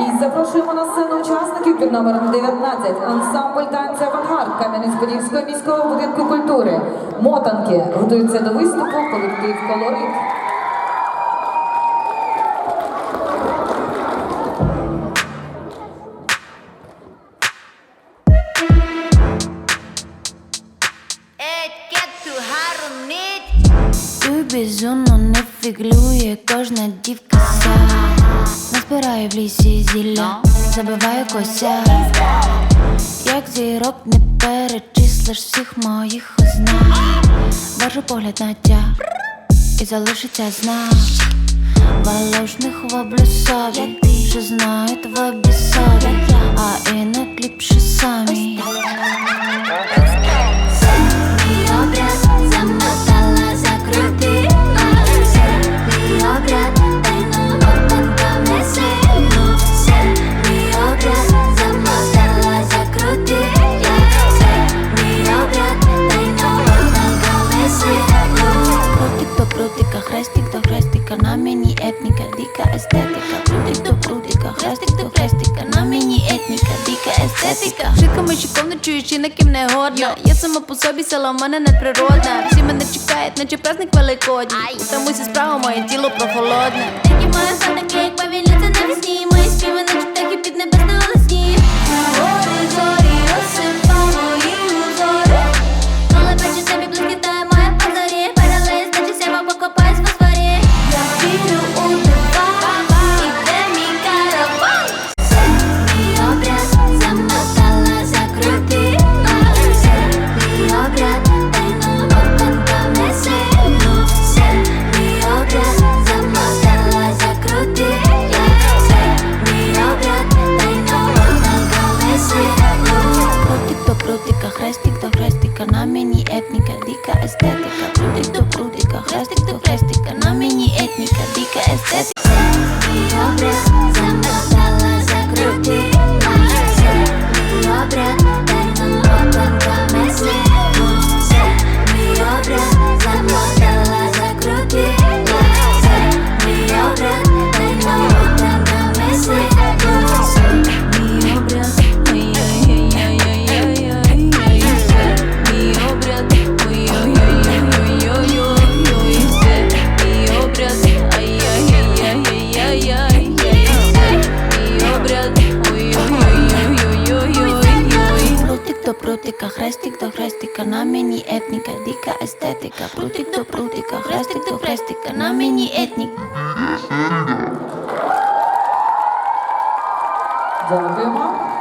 І запрошуємо на сцену учасників під номером 19 ансамбль танця «Авангард» Кам'янець-Подільського міського будинку культури. Мотанки готуються до виступу колектив «Колорит». Безумно не фіглює кожна дівка ся Назбираю в лісі зілля, забиваю кося. Як зірок не перечислиш всіх моїх ознак. Бажу погляд на тя і залишиться знак. Волошних воблю сові, що знають в обі хрестик до хрестика, на мені етніка, дика естетика. Прутик до прутика, хрестик до хрестика, на мені етніка, дика естетика. Шиками шиковно чуєш і на ким не годна Я сама по собі села в мене неприродна Всі мене чекають, наче праздник великодній Тому зі справа моє тіло прохолодне Такі моя хрестик до хрестика, на мені етніка, дика естетика. Прутик до прудика, хрестик до хрестика, на мені етніка, дика естетика. кръстика, намени етника, дика естетика, прутик до прутика, хрестик до хрестика, намени етник. Дълга